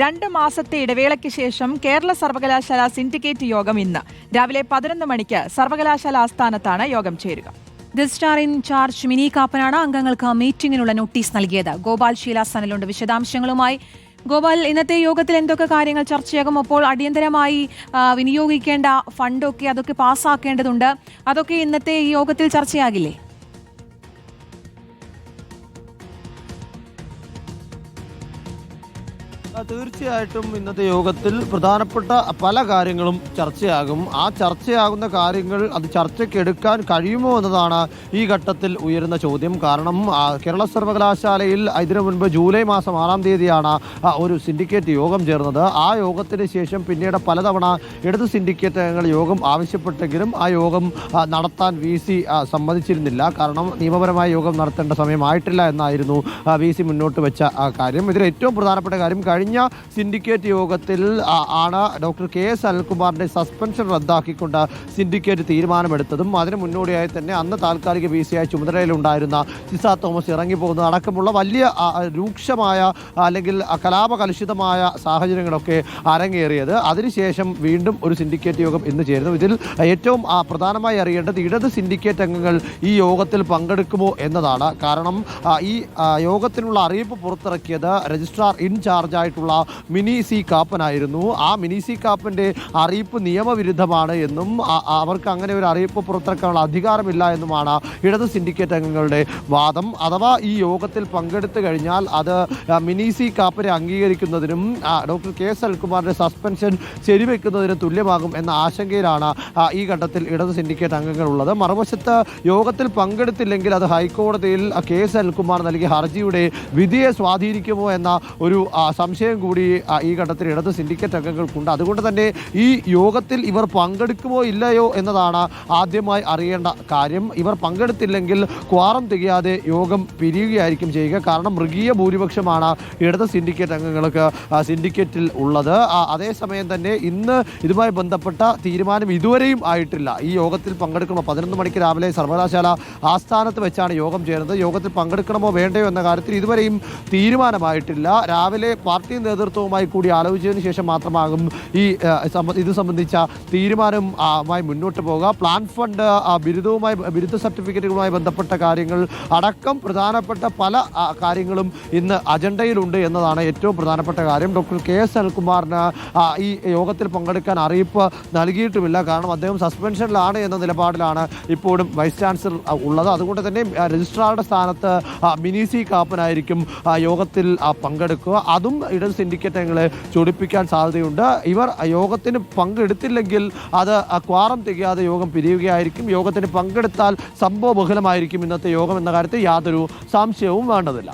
രണ്ട് മാസത്തെ ഇടവേളയ്ക്ക് ശേഷം കേരള സർവകലാശാല സിൻഡിക്കേറ്റ് യോഗം ഇന്ന്. രാവിലെ പതിനൊന്ന് മണിക്ക് സർവകലാശാല ആസ്ഥാനത്താണ് യോഗം ചേരുക. ദി സ്റ്റാർ ഇൻചാർജ് മിനി കാപ്പനാണ് അംഗങ്ങൾക്ക് മീറ്റിംഗിനുള്ള നോട്ടീസ് നൽകിയത്. ഗോപാൽ ശീലാസനിലുണ്ട്. വിശദാംശങ്ങളുമായി ഗോപാൽ ഇന്നത്തെ യോഗത്തിൽ എന്തൊക്കെ കാര്യങ്ങൾ ചർച്ചയാകും? അപ്പോൾ അടിയന്തരമായി വിനിയോഗിക്കേണ്ട ഫണ്ടൊക്കെ അതൊക്കെ പാസ്സാക്കേണ്ടതുണ്ട് അതൊക്കെ ഇന്നത്തെ ഈ യോഗത്തിൽ ചർച്ചയാകില്ലേ? തീർച്ചയായിട്ടും ഇന്നത്തെ യോഗത്തിൽ പ്രധാനപ്പെട്ട പല കാര്യങ്ങളും ചർച്ചയാകും. ആ ചർച്ചയാകുന്ന കാര്യങ്ങൾ അത് ചർച്ചയ്ക്ക് എടുക്കാൻ കഴിയുമോ എന്നതാണ് ഈ ഘട്ടത്തിൽ ഉയരുന്ന ചോദ്യം. കാരണം കേരള സർവകലാശാലയിൽ ഇതിനു മുൻപ് ജൂലൈ മാസം ആറാം തീയതിയാണ് ഒരു സിൻഡിക്കേറ്റ് യോഗം ചേർന്നത്. ആ യോഗത്തിന് ശേഷം പിന്നീട് പലതവണ ഇടത് സിൻഡിക്കേറ്റ് അംഗങ്ങൾ യോഗം ആവശ്യപ്പെട്ടെങ്കിലും ആ യോഗം നടത്താൻ വി സി സമ്മതിച്ചിരുന്നില്ല. കാരണം നിയമപരമായ യോഗം നടത്തേണ്ട സമയമായിട്ടില്ല എന്നായിരുന്നു വി സി മുന്നോട്ട് വെച്ച കാര്യം. ഇതിൽ ഏറ്റവും പ്രധാനപ്പെട്ട കാര്യം കഴിഞ്ഞ സിൻഡിക്കേറ്റ് യോഗത്തിൽ ആണ് ഡോക്ടർ കെ എസ് അനിൽകുമാറിന്റെ സസ്പെൻഷൻ റദ്ദാക്കിക്കൊണ്ട് സിൻഡിക്കേറ്റ് തീരുമാനമെടുത്തതും അതിന് മുന്നോടിയായി തന്നെ അന്ന് താൽക്കാലിക ബി ചുമതലയിൽ ചുമതലയിലുണ്ടായിരുന്ന സിസ തോമസ് ഇറങ്ങിപ്പോകുന്നത് അടക്കമുള്ള വലിയ രൂക്ഷമായ അല്ലെങ്കിൽ കലാപകലുഷിതമായ സാഹചര്യങ്ങളൊക്കെ അരങ്ങേറിയത്. അതിനുശേഷം വീണ്ടും ഒരു സിൻഡിക്കേറ്റ് യോഗം ഇന്ന് ചേരുന്നു. ഇതിൽ ഏറ്റവും പ്രധാനമായി അറിയേണ്ടത് ഇടത് സിൻഡിക്കേറ്റ് അംഗങ്ങൾ ഈ യോഗത്തിൽ പങ്കെടുക്കുമോ എന്നതാണ്. കാരണം ഈ യോഗത്തിനുള്ള അറിയിപ്പ് പുറത്തിറക്കിയത് രജിസ്ട്രാർ ഇൻചാർജ് ആയിട്ടുള്ള മിനി സി കാപ്പനായിരുന്നു. ആ മിനി സി കാപ്പന്റെ അറിയിപ്പ് നിയമവിരുദ്ധമാണ് എന്നും അവർക്ക് അങ്ങനെ ഒരു അറിയിപ്പ് പുറത്തിറക്കാനുള്ള അധികാരമില്ല എന്നുമാണ് ഇടത് സിൻഡിക്കേറ്റ് അംഗങ്ങളുടെ വാദം. അഥവാ ഈ യോഗത്തിൽ പങ്കെടുത്തു കഴിഞ്ഞാൽ അത് മിനി സി കാപ്പനെ അംഗീകരിക്കുന്നതിനും ഡോക്ടർ കെ എസ് അൽകുമാറിന്റെ സസ്പെൻഷൻ ശരിവെക്കുന്നതിനും തുല്യമാകും എന്ന ആശങ്കയിലാണ് ഈ ഘട്ടത്തിൽ ഇടത് സിൻഡിക്കേറ്റ് അംഗങ്ങൾ ഉള്ളത്. മറുവശത്ത് യോഗത്തിൽ പങ്കെടുത്തില്ലെങ്കിൽ അത് ഹൈക്കോടതിയിൽ കെ എസ് അൽകുമാർ നൽകിയ ഹർജിയുടെ വിധിയെ സ്വാധീനിക്കുമോ എന്ന ഒരു ആ, സംശയം കൂടി ഈ ഘട്ടത്തിൽ ഇടത് സിൻഡിക്കേറ്റ് അംഗങ്ങൾക്കുണ്ട്. അതുകൊണ്ട് തന്നെ ഈ യോഗത്തിൽ ഇവർ പങ്കെടുക്കുമോ ഇല്ലയോ എന്നതാണ് ആദ്യമായി അറിയേണ്ട കാര്യം. ഇവർ പങ്കെടുത്തില്ലെങ്കിൽ ക്വാറം തികയാതെ യോഗം പിരിയുകയായിരിക്കും ചെയ്യുക. കാരണം മൃഗീയ ഭൂരിപക്ഷമാണ് ഇടത് സിൻഡിക്കേറ്റ് അംഗങ്ങൾക്ക് സിൻഡിക്കേറ്റിൽ ഉള്ളത്. അതേസമയം തന്നെ ഇന്ന് ഇതുമായി ബന്ധപ്പെട്ട തീരുമാനം ഇതുവരെയും ആയിട്ടില്ല. ഈ യോഗത്തിൽ പങ്കെടുക്കണമോ പതിനൊന്ന് മണിക്ക് രാവിലെ സർവകലാശാല ആസ്ഥാനത്ത് വെച്ചാണ് യോഗം ചേരുന്നത്. യോഗത്തിൽ പങ്കെടുക്കണമോ വേണ്ടയോ എന്ന കാര്യത്തിൽ ഇതുവരെയും തീരുമാനമായിട്ടില്ല. രാവിലെ പാർട്ടി നേതൃത്വവുമായി കൂടി ആലോചിച്ചതിന് ശേഷം മാത്രമാകും ഈ ഇത് സംബന്ധിച്ച തീരുമാനം ആയി മുന്നോട്ട് പോകുക പ്ലാൻ ഫണ്ട് ബിരുദവുമായി ബിരുദ സർട്ടിഫിക്കറ്റുകളുമായി ബന്ധപ്പെട്ട കാര്യങ്ങൾ അടക്കം പ്രധാനപ്പെട്ട പല കാര്യങ്ങളും ഇന്ന് അജണ്ടയിലുണ്ട് എന്നതാണ് ഏറ്റവും പ്രധാനപ്പെട്ട കാര്യം. ഡോക്ടർ കെ എസ് അനിൽകുമാറിന് ഈ യോഗത്തിൽ പങ്കെടുക്കാൻ അറിയിപ്പ് നൽകിയിട്ടുമില്ല. കാരണം അദ്ദേഹം സസ്പെൻഷനിലാണ് എന്ന നിലപാടിലാണ് ഇപ്പോഴും വൈസ് ചാൻസലർ ഉള്ളത്. അതുകൊണ്ട് തന്നെ രജിസ്ട്രാറുടെ സ്ഥാനത്ത് മിനി സി കാപ്പനായിരിക്കും യോഗത്തിൽ പങ്കെടുക്കുക. അതും ഇടത് സിൻഡിക്കേറ്റങ്ങളെ ചൊടിപ്പിക്കാൻ സാധ്യതയുണ്ട്. ഇവർ യോഗത്തിന് പങ്കെടുത്തില്ലെങ്കിൽ അത് ക്വാറം തികയാതെ യോഗം പിരിയുകയായിരിക്കും. യോഗത്തിന് പങ്കെടുത്താൽ സംഭവബഹുലമായിരിക്കും ഇന്നത്തെ യോഗം എന്ന കാര്യത്തിൽ യാതൊരു സംശയവും വേണ്ടതില്ല.